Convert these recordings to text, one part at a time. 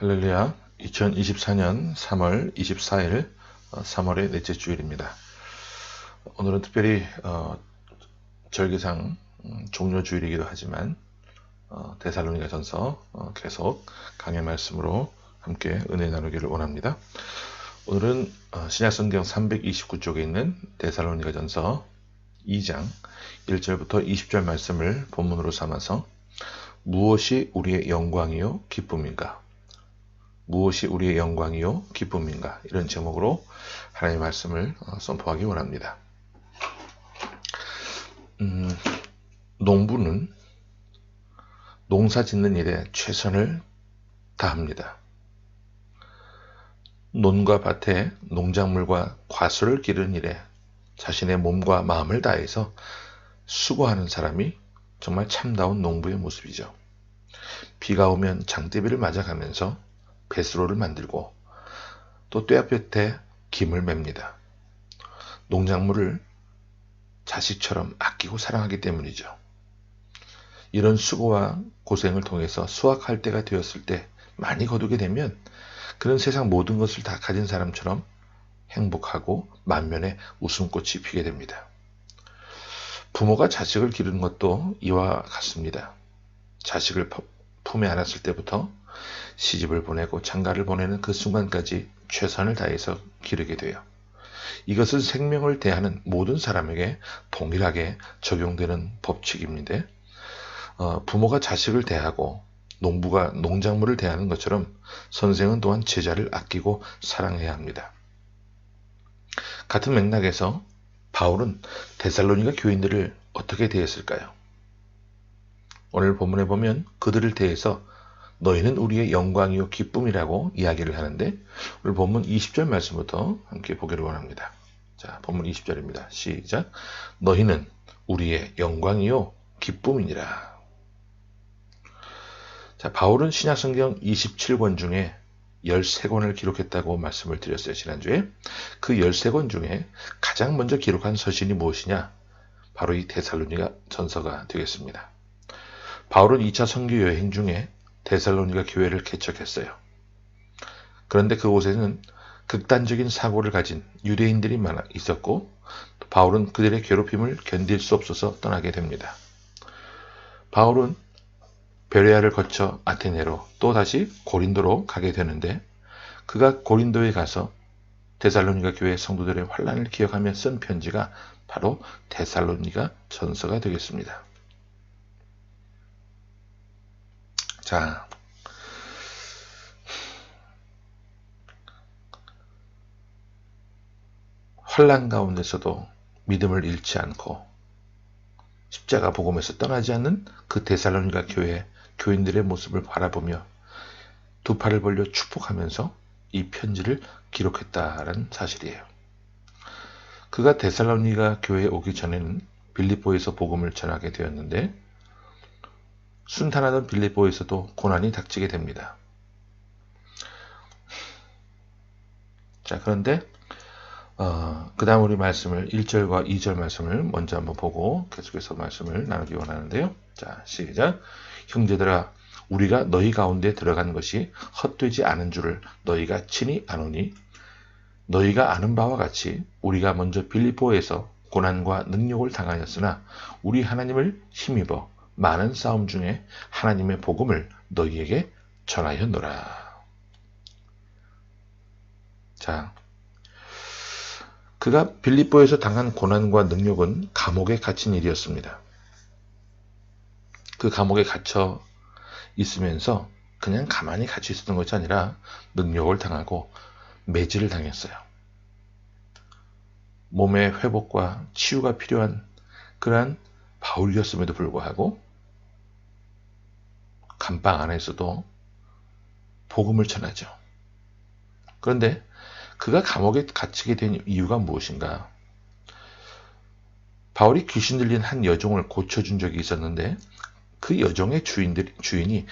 할렐루야. 2024년 3월 24일, 3월의 넷째 주일입니다. 오늘은 특별히 어, 절기상 음, 종료 주일이기도 하지만 어, 데살로니가 전서 어, 계속 강의 말씀으로 함께 은혜 나누기를 원합니다. 오늘은 어, 신약성경 329쪽에 있는 데살로니가 전서 2장 1절부터 20절 말씀을 본문으로 삼아서 무엇이 우리의 영광이요 기쁨인가 무엇이 우리의 영광이요 기쁨인가 이런 제목으로 하나님의 말씀을 어, 선포하기 원합니다. 음, 농부는 농사 짓는 일에 최선을 다합니다. 논과 밭에 농작물과 과수를 기르는 일에 자신의 몸과 마음을 다해서 수고하는 사람이 정말 참다운 농부의 모습이죠. 비가 오면 장대비를 맞아가면서 배수로를 만들고 또 뙤약볕에 김을 맵니다. 농작물을 자식처럼 아끼고 사랑하기 때문이죠. 이런 수고와 고생을 통해서 수확할 때가 되었을 때 많이 거두게 되면 그런 세상 모든 것을 다 가진 사람처럼 행복하고 만면에 웃음꽃이 피게 됩니다. 부모가 자식을 기르는 것도 이와 같습니다. 자식을 품에 안았을 때부터 시집을 보내고 장가를 보내는 그 순간까지 최선을 다해서 기르게 돼요. 이것은 생명을 대하는 모든 사람에게 동일하게 적용되는 법칙입니다. 어, 부모가 자식을 대하고 농부가 농작물을 대하는 것처럼 선생은 또한 제자를 아끼고 사랑해야 합니다. 같은 맥락에서 바울은 데살로니가 교인들을 어떻게 대했을까요? 오늘 본문에 보면 그들을 대해서 너희는 우리의 영광이요 기쁨이라고 이야기를 하는데 오늘 본문 20절 말씀부터 함께 보기를 원합니다. 자, 본문 20절입니다. 시작. 너희는 우리의 영광이요 기쁨이니라. 자, 바울은 신약성경 27권 중에 13권을 기록했다고 말씀을 드렸어요, 지난주에. 그 13권 중에 가장 먼저 기록한 서신이 무엇이냐? 바로 이 데살로니가 전서가 되겠습니다. 바울은 2차 선교 여행 중에 데살로니가 교회를 개척했어요. 그런데 그곳에는 극단적인 사고를 가진 유대인들이 많아 있었고 바울은 그들의 괴롭힘을 견딜 수 없어서 떠나게 됩니다. 바울은 베레아를 거쳐 아테네로 또 다시 고린도로 가게 되는데 그가 고린도에 가서 데살로니가 교회 성도들의 환란을 기억하며 쓴 편지가 바로 데살로니가 전서가 되겠습니다. 자, 환란 가운데서도 믿음을 잃지 않고 십자가 복음에서 떠나지 않는 그 데살로니가 교회 교인들의 모습을 바라보며 두 팔을 벌려 축복하면서 이 편지를 기록했다라는 사실이에요. 그가 데살로니가 교회에 오기 전에는 빌립보에서 복음을 전하게 되었는데 순탄하던 빌립보에서도 고난이 닥치게 됩니다. 자, 그런데 어, 그 다음 우리 말씀을 1절과 2절 말씀을 먼저 한번 보고 계속해서 말씀을 나누기 원하는데요. 자, 시작. 형제들아, 우리가 너희 가운데 들어간 것이 헛되지 않은 줄을 너희가 친히 아노니 너희가 아는 바와 같이 우리가 먼저 빌리포에서 고난과 능력을 당하였으나 우리 하나님을 힘입어 많은 싸움 중에 하나님의 복음을 너희에게 전하였노라. 자, 그가 빌립보에서 당한 고난과 능력은 감옥에 갇힌 일이었습니다. 그 감옥에 갇혀 있으면서 그냥 가만히 갇혀 있었던 것이 아니라 능력을 당하고 매질을 당했어요. 몸의 회복과 치유가 필요한 그러한 바울이었음에도 불구하고 감방 안에서도 복음을 전하죠. 그런데 그가 감옥에 갇히게 된 이유가 무엇인가? 바울이 귀신 들린 한 여종을 고쳐준 적이 있었는데 그 여종의 주인들, 주인이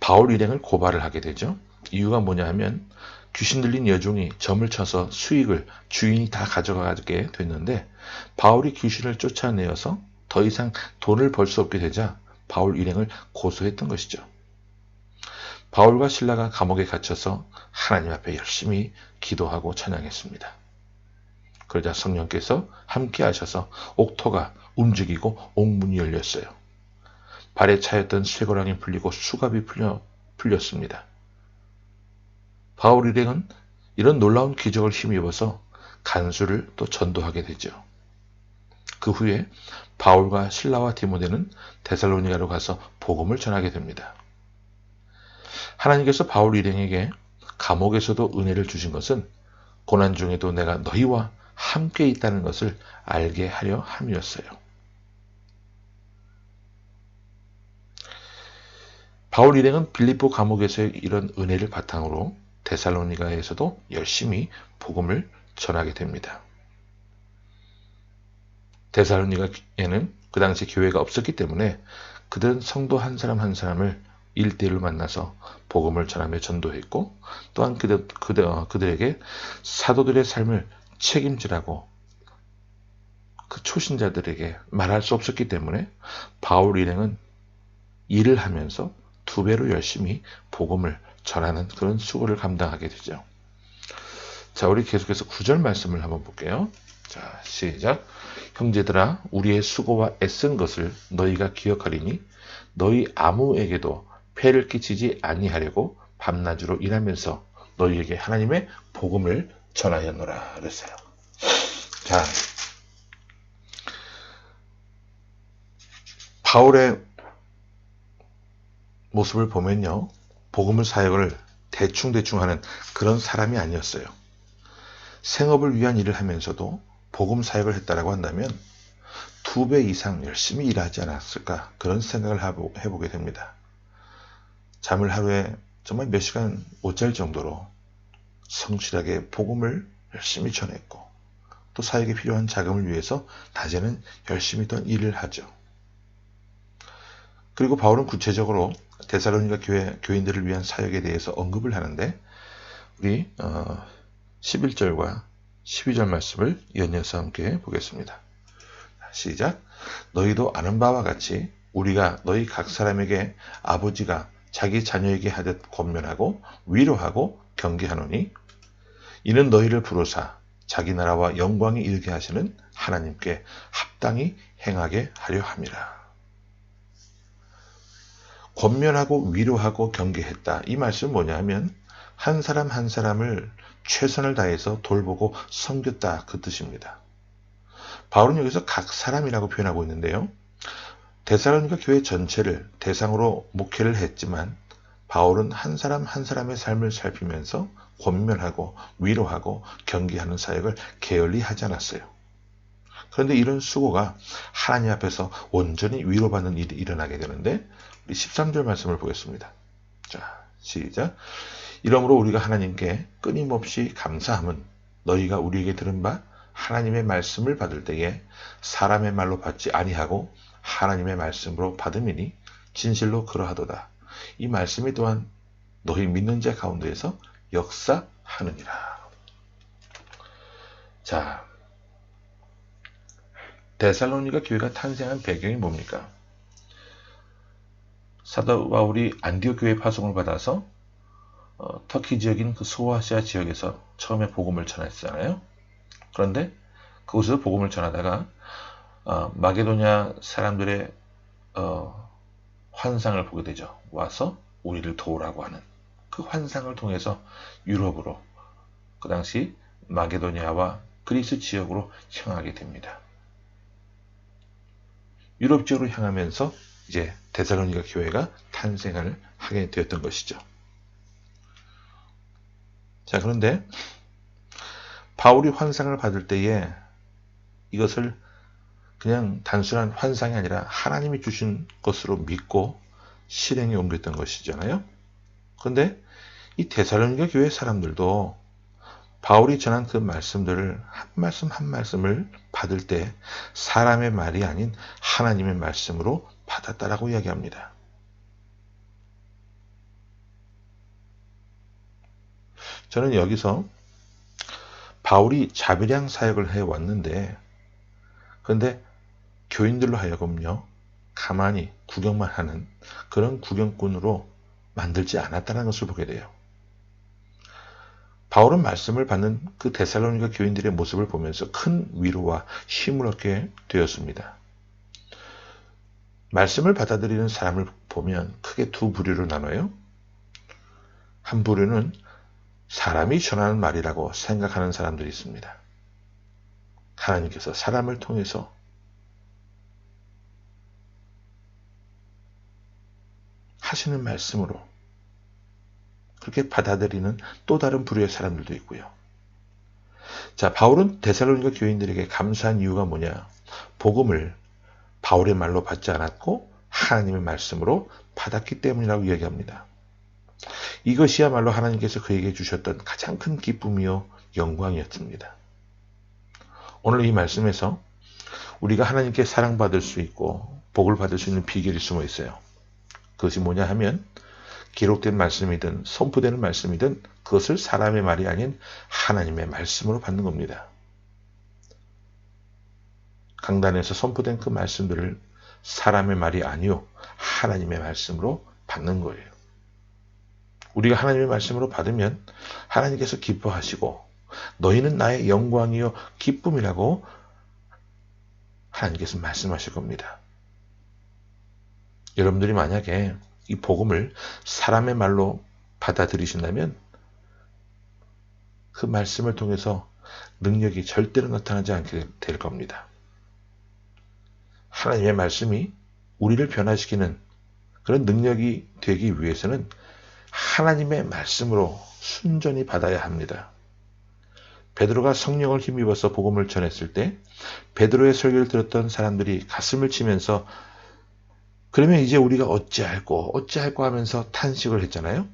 바울 일행을 고발을 하게 되죠. 이유가 뭐냐 하면 귀신 들린 여종이 점을 쳐서 수익을 주인이 다 가져가게 됐는데 바울이 귀신을 쫓아내어서 더 이상 돈을 벌 수 없게 되자 바울 일행을 고소했던 것이죠. 바울과 신라가 감옥에 갇혀서 하나님 앞에 열심히 기도하고 찬양했습니다. 그러자 성령께서 함께 하셔서 옥토가 움직이고 옥문이 열렸어요. 발에 차였던 쇠고랑이 풀리고 수갑이 풀려, 풀렸습니다. 바울 일행은 이런 놀라운 기적을 힘입어서 간수를 또 전도하게 되죠. 그 후에 바울과 신라와 디모데는 데살로니가로 가서 복음을 전하게 됩니다. 하나님께서 바울 일행에게 감옥에서도 은혜를 주신 것은 고난 중에도 내가 너희와 함께 있다는 것을 알게 하려 함이었어요. 바울 일행은 빌립보 감옥에서의 이런 은혜를 바탕으로 데살로니가에서도 열심히 복음을 전하게 됩니다. 데살로니가에는 그 당시 교회가 없었기 때문에 그들은 성도 한 사람 한 사람을 일대일로 만나서 복음을 전하며 전도했고 또한 그들, 그들, 어, 그들에게 사도들의 삶을 책임지라고 그 초신자들에게 말할 수 없었기 때문에 바울 일행은 일을 하면서 두 배로 열심히 복음을 전하는 그런 수고를 감당하게 되죠. 자, 우리 계속해서 구절 말씀을 한번 볼게요. 자, 시작. 형제들아, 우리의 수고와 애쓴 것을 너희가 기억하리니 너희 아무에게도 폐를 끼치지 아니하려고 밤낮으로 일하면서 너희에게 하나님의 복음을 전하였노라 그랬어요. 자, 바울의 모습을 보면요. 복음을 사역을 대충대충 하는 그런 사람이 아니었어요. 생업을 위한 일을 하면서도 복음 사역을 했다라고 한다면 두 배 이상 열심히 일하지 않았을까 그런 생각을 해보게 됩니다. 잠을 하루에 정말 몇 시간 못 잘 정도로 성실하게 복음을 열심히 전했고 또 사역에 필요한 자금을 위해서 낮에는 열심히 던 일을 하죠. 그리고 바울은 구체적으로 데살로니가 교회 교인들을 위한 사역에 대해서 언급을 하는데 우리 어, 11절과 12절 말씀을 연이어서 함께 보겠습니다. 시작. 너희도 아는 바와 같이 우리가 너희 각 사람에게 아버지가 자기 자녀에게 하듯 권면하고 위로하고 경계하노니 이는 너희를 부르사 자기 나라와 영광이 일게 하시는 하나님께 합당히 행하게 하려 함이라. 권면하고 위로하고 경계했다. 이 말씀은 뭐냐 하면 한 사람 한 사람을 최선을 다해서 돌보고 섬겼다 그 뜻입니다. 바울은 여기서 각 사람이라고 표현하고 있는데요. 데살로니가 교회 전체를 대상으로 목회를 했지만 바울은 한 사람 한 사람의 삶을 살피면서 권면하고 위로하고 경계하는 사역을 게을리 하지 않았어요. 그런데 이런 수고가 하나님 앞에서 온전히 위로받는 일이 일어나게 되는데 우리 13절 말씀을 보겠습니다. 자, 시작. 이러므로 우리가 하나님께 끊임없이 감사함은 너희가 우리에게 들은 바 하나님의 말씀을 받을 때에 사람의 말로 받지 아니하고 하나님의 말씀으로 받음이니 진실로 그러하도다. 이 말씀이 또한 너희 믿는 자 가운데에서 역사하느니라. 자, 데살로니가 교회가 탄생한 배경이 뭡니까? 사도 바울이 안디옥 교회 파송을 받아서 어, 터키 지역인 그 소아시아 지역에서 처음에 복음을 전했잖아요. 그런데 그곳에서 복음을 전하다가 어, 마게도냐 사람들의 어, 환상을 보게 되죠. 와서 우리를 도우라고 하는 그 환상을 통해서 유럽으로 그 당시 마게도니아와 그리스 지역으로 향하게 됩니다. 유럽 지역으로 향하면서 이제 데살로니가 교회가 탄생을 하게 되었던 것이죠. 자, 그런데 바울이 환상을 받을 때에 이것을 그냥 단순한 환상이 아니라 하나님이 주신 것으로 믿고 실행에 옮겼던 것이잖아요. 그런데 이 데살로니가 교회 사람들도 바울이 전한 그 말씀들을 한 말씀 한 말씀을 받을 때 사람의 말이 아닌 하나님의 말씀으로 받았다라고 이야기합니다. 저는 여기서 바울이 자비량 사역을 해 왔는데 그런데 교인들로 하여금요 가만히 구경만 하는 그런 구경꾼으로 만들지 않았다는 것을 보게 돼요. 바울은 말씀을 받는 그 데살로니가 교인들의 모습을 보면서 큰 위로와 힘을 얻게 되었습니다. 말씀을 받아들이는 사람을 보면 크게 두 부류로 나눠요. 한 부류는 사람이 전하는 말이라고 생각하는 사람들이 있습니다. 하나님께서 사람을 통해서 하시는 말씀으로 그렇게 받아들이는 또 다른 부류의 사람들도 있고요. 자, 바울은 데살로니가 교인들에게 감사한 이유가 뭐냐? 복음을 바울의 말로 받지 않았고 하나님의 말씀으로 받았기 때문이라고 이야기합니다. 이것이야말로 하나님께서 그에게 주셨던 가장 큰 기쁨이요 영광이었습니다. 오늘 이 말씀에서 우리가 하나님께 사랑받을 수 있고 복을 받을 수 있는 비결이 숨어 있어요. 그것이 뭐냐 하면 기록된 말씀이든 선포되는 말씀이든 그것을 사람의 말이 아닌 하나님의 말씀으로 받는 겁니다. 강단에서 선포된 그 말씀들을 사람의 말이 아니요 하나님의 말씀으로 받는 거예요. 우리가 하나님의 말씀으로 받으면 하나님께서 기뻐하시고 너희는 나의 영광이요 기쁨이라고 하나님께서 말씀하실 겁니다. 여러분들이 만약에 이 복음을 사람의 말로 받아들이신다면 그 말씀을 통해서 능력이 절대로 나타나지 않게 될 겁니다. 하나님의 말씀이 우리를 변화시키는 그런 능력이 되기 위해서는 하나님의 말씀으로 순전히 받아야 합니다. 베드로가 성령을 힘입어서 복음을 전했을 때 베드로의 설교를 들었던 사람들이 가슴을 치면서 그러면 이제 우리가 어찌할꼬 어찌할꼬 하면서 탄식을 했잖아요.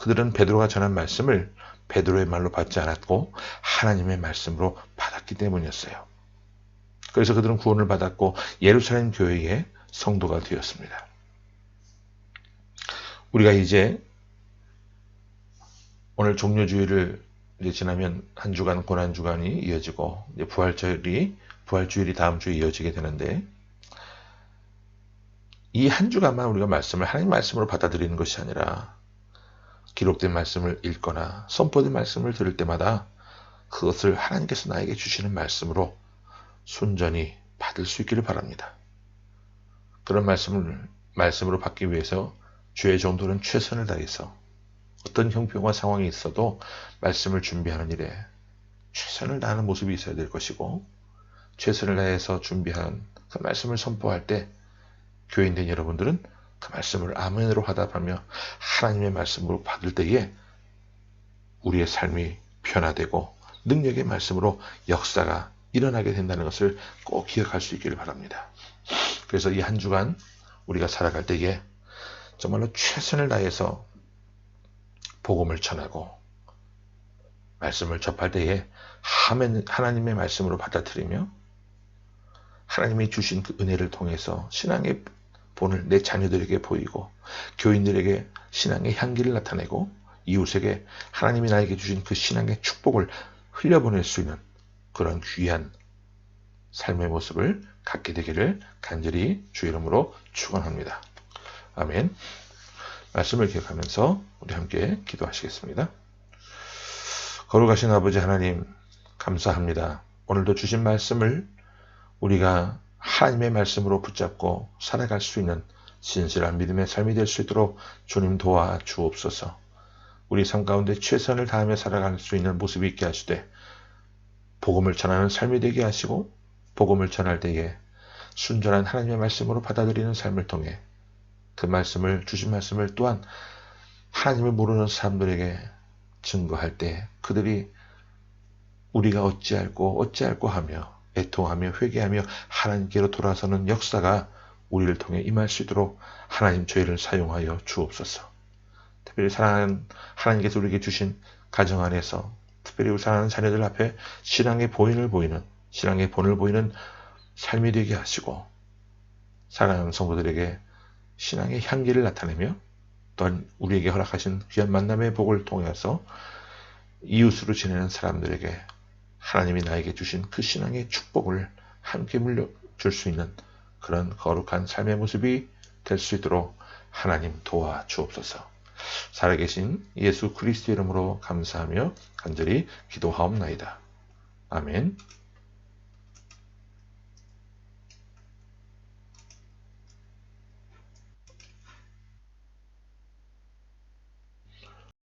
그들은 베드로가 전한 말씀을 베드로의 말로 받지 않았고 하나님의 말씀으로 받았기 때문이었어요. 그래서 그들은 구원을 받았고 예루살렘 교회의 성도가 되었습니다. 우리가 이제 오늘 종료주의를 이제 지나면 한 주간 고난 주간이 이어지고 이제 부활절이 부활주일이 다음 주에 이어지게 되는데 이 한 주간만 우리가 말씀을 하나님 말씀으로 받아들이는 것이 아니라 기록된 말씀을 읽거나 선포된 말씀을 들을 때마다 그것을 하나님께서 나에게 주시는 말씀으로 순전히 받을 수 있기를 바랍니다. 그런 말씀을 말씀으로 받기 위해서 주의 정도는 최선을 다해서 어떤 형편과 상황이 있어도 말씀을 준비하는 일에 최선을 다하는 모습이 있어야 될 것이고 최선을 다해서 준비한 그 말씀을 선포할 때 교인된 여러분들은 그 말씀을 아멘으로 하답하며 하나님의 말씀으로 받을 때에 우리의 삶이 변화되고 능력의 말씀으로 역사가 일어나게 된다는 것을 꼭 기억할 수 있기를 바랍니다. 그래서 이 한 주간 우리가 살아갈 때에 정말로 최선을 다해서 복음을 전하고 말씀을 접할 때에 하나님의 말씀으로 받아들이며 하나님이 주신 그 은혜를 통해서 신앙의 본을 내 자녀들에게 보이고 교인들에게 신앙의 향기를 나타내고 이웃에게 하나님이 나에게 주신 그 신앙의 축복을 흘려보낼 수 있는 그런 귀한 삶의 모습을 갖게 되기를 간절히 주 이름으로 축원합니다. 아멘. 말씀을 기억하면서 우리 함께 기도하시겠습니다. 거룩하신 아버지 하나님 감사합니다. 오늘도 주신 말씀을 우리가 하나님의 말씀으로 붙잡고 살아갈 수 있는 진실한 믿음의 삶이 될 수 있도록 주님 도와 주옵소서. 우리 삶 가운데 최선을 다하며 살아갈 수 있는 모습이 있게 하시되 복음을 전하는 삶이 되게 하시고 복음을 전할 때에 순전한 하나님의 말씀으로 받아들이는 삶을 통해 그 말씀을 주신 말씀을 또한 하나님을 모르는 사람들에게 증거할 때 그들이 우리가 어찌할고 어찌할고 하며 애통하며 회개하며 하나님께로 돌아서는 역사가 우리를 통해 임할 수 있도록 하나님 저희를 사용하여 주옵소서. 특별히 사랑하는 하나님께서 우리에게 주신 가정 안에서 특별히 우리 사랑하는 자녀들 앞에 신앙의 보인을 보이는 신앙의 본을 보이는 삶이 되게 하시고 사랑하는 성도들에게 신앙의 향기를 나타내며 또한 우리에게 허락하신 귀한 만남의 복을 통해서 이웃으로 지내는 사람들에게 하나님이 나에게 주신 그 신앙의 축복을 함께 물려줄 수 있는 그런 거룩한 삶의 모습이 될 수 있도록 하나님 도와 주옵소서. 살아계신 예수 그리스도 이름으로 감사하며 간절히 기도하옵나이다. 아멘.